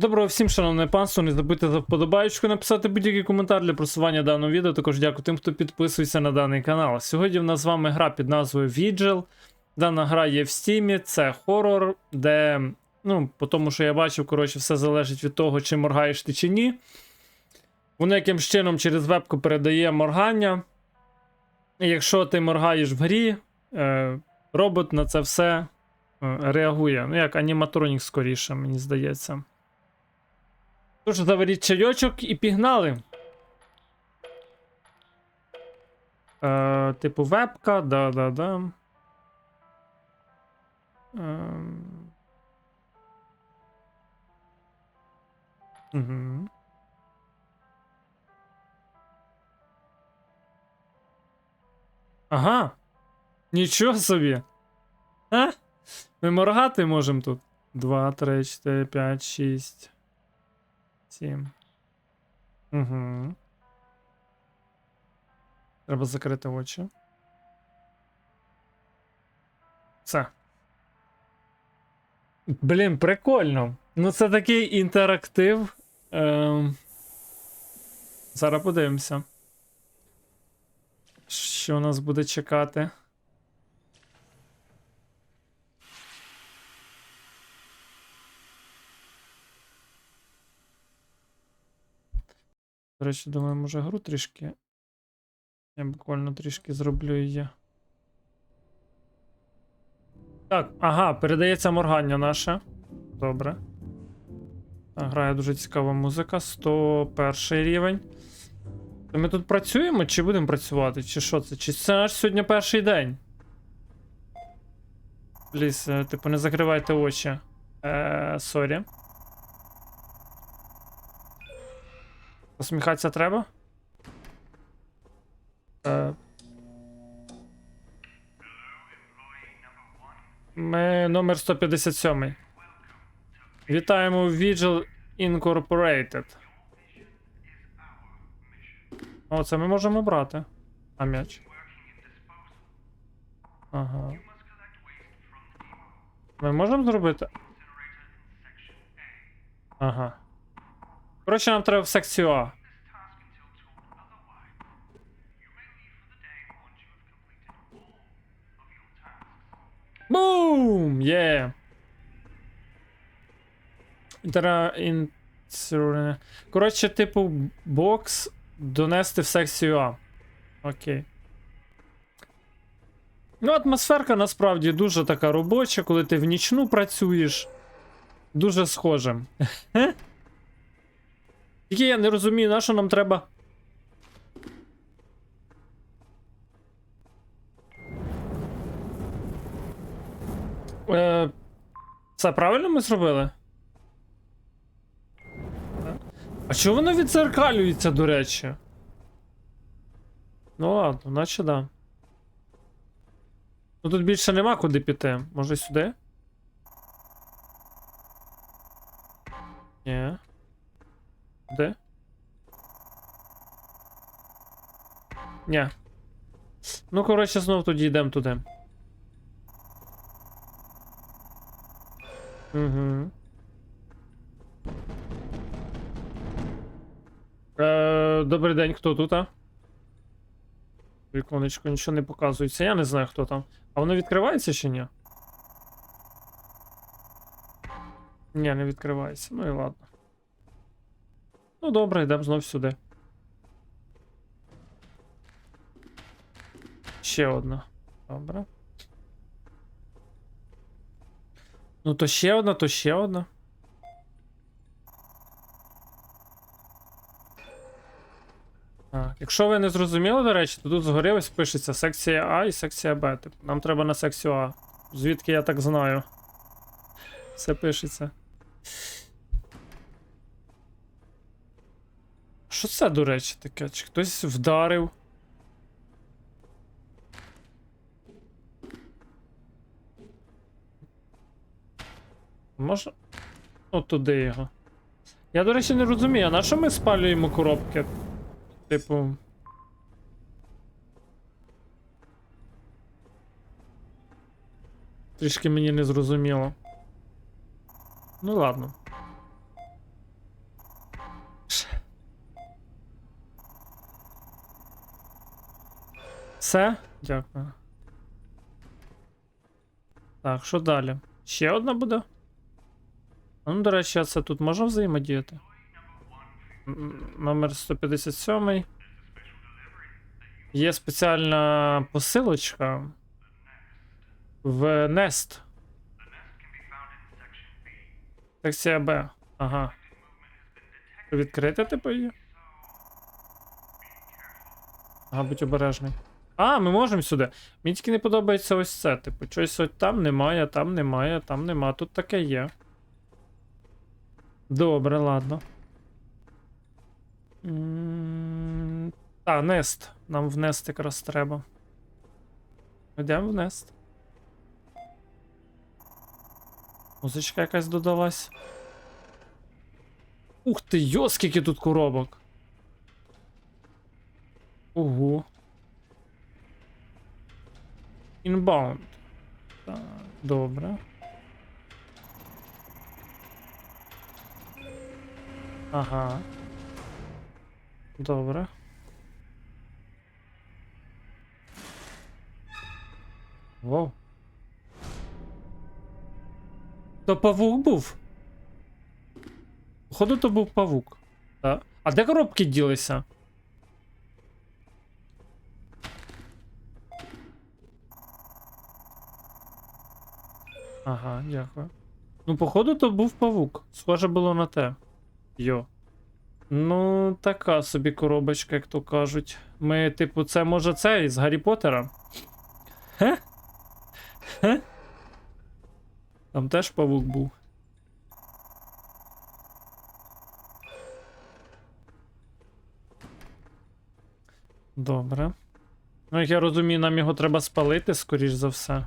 Доброго всім, шановне панство. Не забудьте за вподобаєчку написати будь-який коментар для просування даного відео. Також дякую тим, хто підписується на даний канал. Сьогодні в нас з вами гра під назвою Vigil. Дана гра є в стімі, це хорор, де, ну, по тому, що я бачив, коротше, все залежить від того, чи моргаєш ти чи ні. Воно якимсь чином через вебку передає моргання. Якщо ти моргаєш в грі, е, робот на це все е, реагує. Ну, як аніматронік скоріше, мені здається. Тож заваріть чайочок і пігнали. Е, типу вебка, да-да-да. Угу. Ага. Нічого собі. А? Ми моргати можемо тут. 2, 3, 4, 5, 6. 7. Угу. Треба закрити очі. Все. Блін, прикольно. Ну, це такий інтерактив. Ем... Зараз подивимося. Що нас буде чекати? До речі, думаю, може гру трішки. Я буквально трішки зроблю її. Так, ага, передається моргання наше. Добре. Грає дуже цікава музика. 101 рівень. То ми тут працюємо чи будемо працювати? Чи що це? Чи це наш сьогодні перший день? Пліс, е, типу, не закривайте очі. Е, сорі. Посміхатися треба? Е. Ми номер 157. Вітаємо в Vigil Incorporated. О, це ми можемо брати. А м'яч. Ага. Ми можемо зробити? Ага. Коротше, нам треба в секцію А. Бум! Є! Інтера... Коротше, типу, бокс донести в секцію А. Окей. Ну, атмосферка насправді дуже така робоча, коли ти в нічну працюєш. Дуже схоже. Тільки я не розумію, на що нам треба. Е, Це правильно ми зробили? А чого воно відзеркалюється, до речі? Ну ладно, наче да. Ну тут більше нема куди піти. Може сюди? Ні. Де? Ні. Ну, коротше, знов тоді йдемо туди. Угу. Е, добрий день, хто тут, а? Віконечко нічого не показується. Я не знаю, хто там. А воно відкривається чи ні? Ні, не відкривається. Ну і ладно. Ну добре, йдемо знов сюди. Ще одна. Добре. Ну, то ще одна, то ще одна. Якщо ви не зрозуміли, до речі, то тут згори ось пишеться секція А і секція Б. Типу, нам треба на секцію А. Звідки я так знаю. Все пишеться. Що це, до речі, таке? Чи хтось вдарив? Може. От туди його. Я, до речі, не розумію, а на що ми спалюємо коробки? Типу. Трішки мені не зрозуміло. Ну ладно. Все? Дякую. Так, що далі? Ще одна буде? Ну, до речі, а це тут можна взаємодіяти? Номер 157. Є спеціальна посилочка в Nest. Секція Б. Ага. Відкрити, типу, її? Ага, будь обережний. А, ми можемо сюди. Мені тільки не подобається ось це. Типу, щось от там немає, там немає, там нема. Тут таке є. Добре, ладно. Та, Нест. Нам в Нест якраз треба. Йдемо в Нест. Музичка якась додалась. Ух ти, йо, скільки тут коробок. Ого. Inbound. Так, добре. Ага. Добре. Воу. То павук був? Походу, то був павук. Так. А де коробки ділися? Ага, дякую. Ну, походу, то був павук. Схоже було на те. Йо. Ну, така собі коробочка, як то кажуть. Ми, типу, це може це із Гаррі Поттера? Хе? Там теж павук був. Добре. Ну, як я розумію, нам його треба спалити, скоріш за все.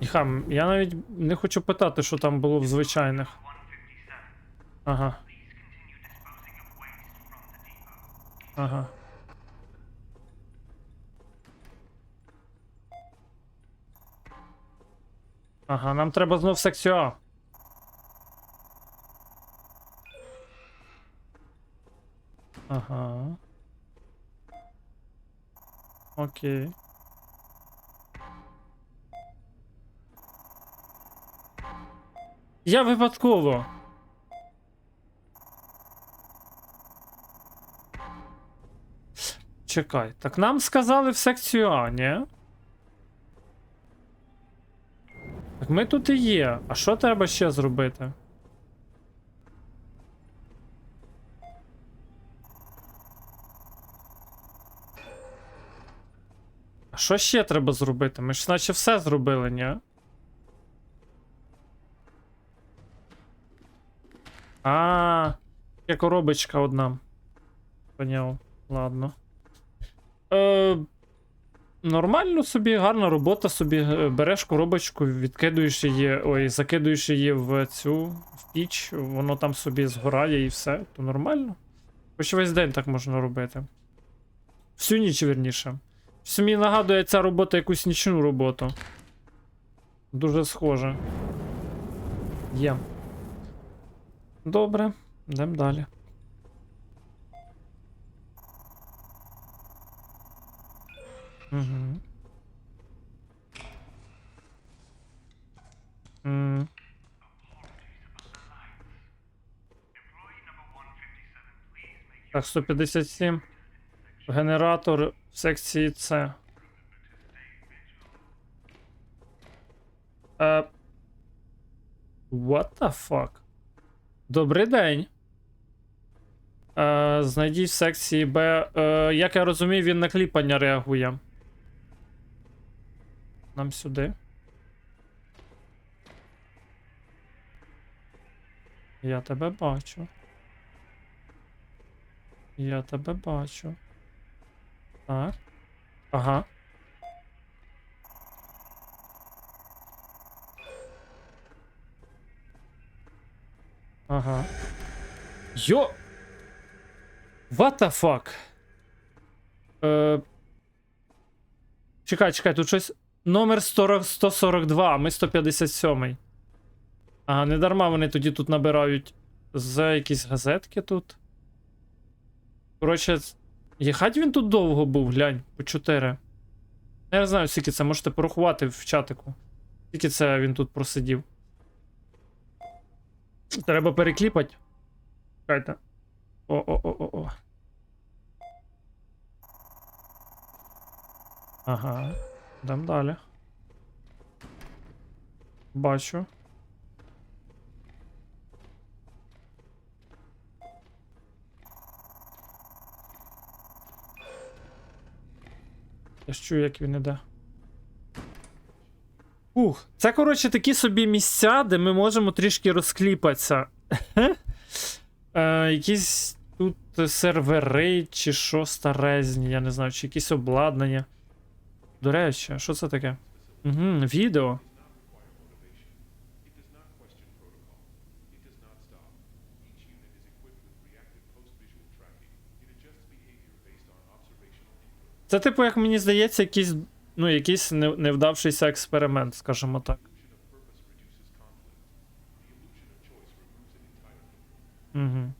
І я навіть не хочу питати, що там було в звичайних. Ага. Ага. Ага, нам треба знов секцію. Ага. Окей. Я випадково. Чекай, так нам сказали в секцію А, ні? Так ми тут і є. А що треба ще зробити? А що ще треба зробити? Ми ж наче все зробили, ні? А, є коробочка одна. Поняв. Ладно. Е, нормально собі, гарна робота собі. Е, Береш коробочку, відкидуєш її, ой, закидуєш її в цю в піч, воно там собі згорає і все. То нормально. Хоч весь день так можна робити. Всю ніч вірніше. Все мені нагадує ця робота якусь нічну роботу. Дуже схоже. Є. Добре, йдемо далі. Угу. М. Так, 157. Генератор в секції С. Е, What the fuck? Добрий день. Е, знайдіть в секції Б. Е, як я розумію, він на кліпання реагує. Нам сюди. Я тебе бачу. Я тебе бачу. Так. Ага. Ага. Йо! What the fuck? Е... Чекай, чекай, тут щось. Номер 40, 142, а ми 157. Ага, не дарма вони тоді тут набирають з якісь газетки тут. Коротше, Їхать він тут довго був, глянь, по 4. Я не знаю, скільки це можете порахувати в чатику. Скільки це він тут просидів. Треба перекліпати. Чекайте. О-о-о-о-о. Ага. Йдемо далі. Бачу. Я ж чую, як він іде. Ух, це, коротше, такі собі місця, де ми можемо трішки розкліпатися. е, якісь тут сервери, чи що старезні, я не знаю, чи якісь обладнання. До речі, що це таке? Угу, відео. Це, типу, як мені здається, якийсь, ну, якийсь не- невдавшийся експеримент, скажімо так. Угу.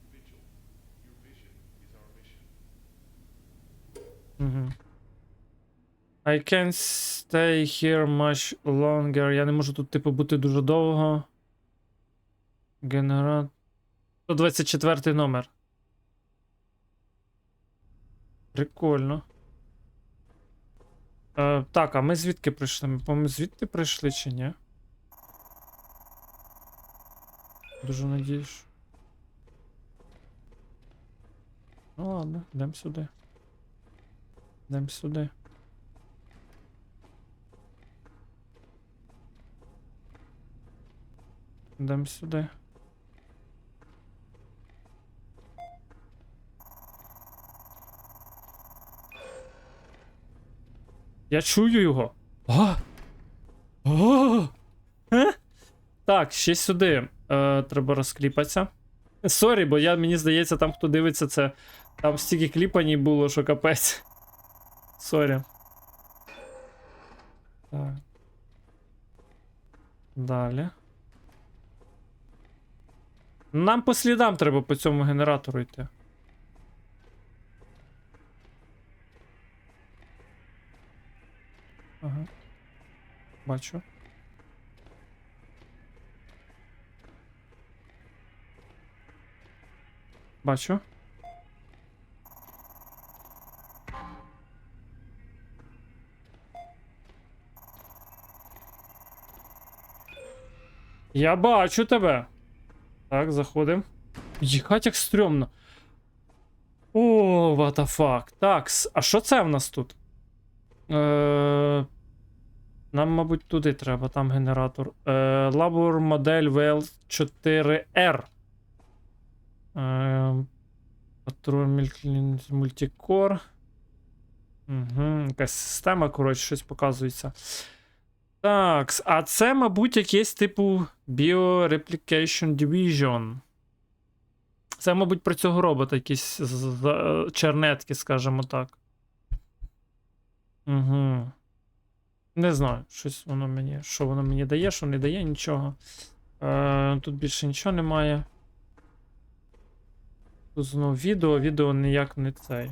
Угу. I can't stay here much longer. Я не можу тут, типу, бути дуже довго. Генерат. 124 номер. Прикольно. Е, так, а ми звідки прийшли? Ми, по-моєму, звідти прийшли чи ні? Дуже надіюсь. Ну ладно, йдемо сюди. Йдемо сюди. Йдемо сюди. Я чую його. А! А! Е? Так, ще сюди. Е, треба розкліпатися. Сорі, бо я, мені здається, там хто дивиться це. Там стільки кліпаній було, що капець. Сорі. Так. Далі. Нам по слідам треба по цьому генератору йти. Ага. Бачу. Бачу. Я бачу тебе. Так, заходим. Їхать як стрьомно. О, what the fuck. Так, а що це в нас тут? Е, нам, мабуть, туди треба, там генератор. Е, Labor модель VL4R. Е, Патруль мультикор. Угу, якась система, коротше, щось показується. Так, а це, мабуть, якийсь типу Bioreplication Division. Це, мабуть, про цього робота якісь чернетки, скажімо так. Угу. Не знаю, щось воно мені. Що воно мені дає, що не дає нічого. Е, тут більше нічого немає. Тут знову відео, відео ніяк не цей.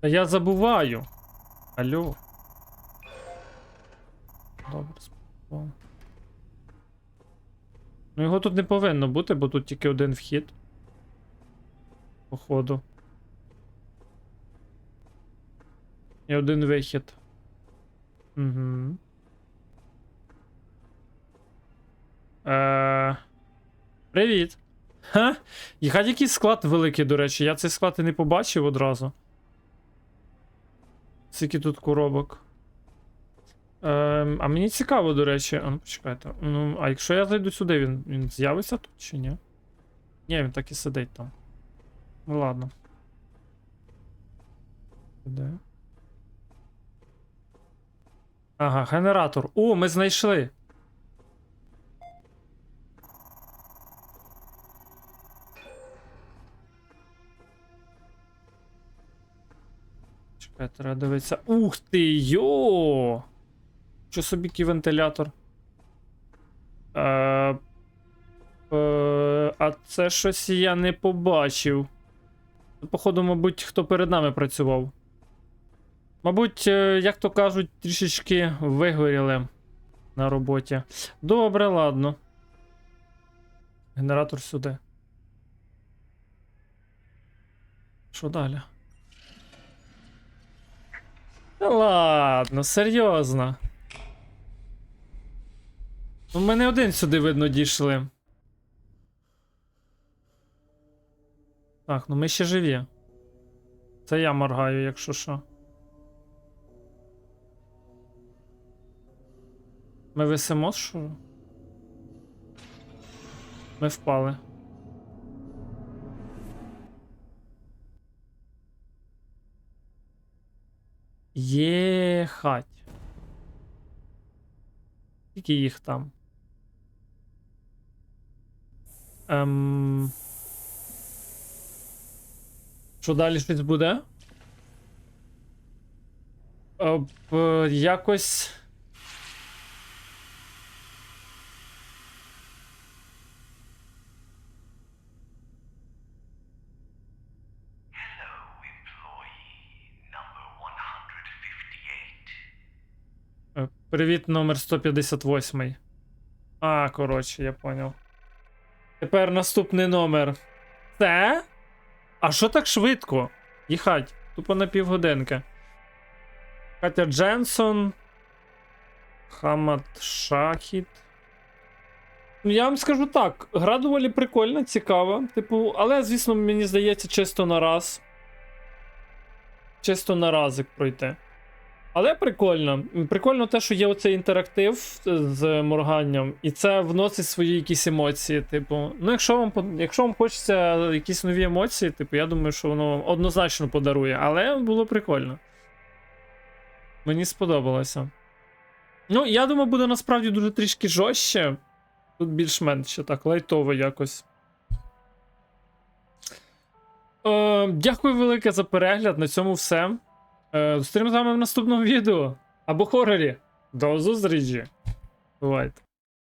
Та я забуваю. Алло. Добре, спокійно. Ну його тут не повинно бути, бо тут тільки один вхід. Походу. І один вихід. Угу. Е... Привіт. Ха? Їхать якийсь склад великий, до речі. Я цей склад і не побачив одразу. Скільки тут коробок. Ем, а мені цікаво, до речі. А ну почекайте. Ну, а якщо я зайду сюди, він, він з'явиться тут чи ні? Ні, він так і сидить там. Ну ладно. Де? Ага, генератор. О, ми знайшли. Чекай, треба дивитися. Ух ти, йо! Що собі який вентилятор? Е, е, а це щось я не побачив. Походу, мабуть, хто перед нами працював. Мабуть, е, як то кажуть, трішечки вигоріли на роботі. Добре, ладно. Генератор сюди. Що далі? Та ладно, серйозно. Ну, ми не один сюди, видно, дійшли. Так, ну ми ще живі. Це я моргаю, якщо що. Ми висимо, що? Ми впали. Єхать. Скільки їх там? Ем... Що далі щось буде? Е, б- якось. Е, Привіт, номер 158. А, коротше, я поняв. Тепер наступний номер. Це? А що так швидко? Їхать, тупо на півгодинки. Катя Дженсон. Хамад Шахід. Ну, я вам скажу так, гра доволі прикольна, цікава. Типу, але, звісно, мені здається, чисто на раз. Чисто на разик пройти. Але прикольно. Прикольно те, що є оцей інтерактив з морганням, і це вносить свої якісь емоції. Типу, ну, якщо вам якщо вам хочеться якісь нові емоції, типу, я думаю, що воно вам однозначно подарує. Але було прикольно. Мені сподобалося. Ну, я думаю, буде насправді дуже трішки жорстче. Тут більш-менш так, лайтово якось. Е, дякую велике за перегляд. На цьому все. Е, зустрінемо з вами в наступному відео або хорорі. До зустрічі. Бувайте.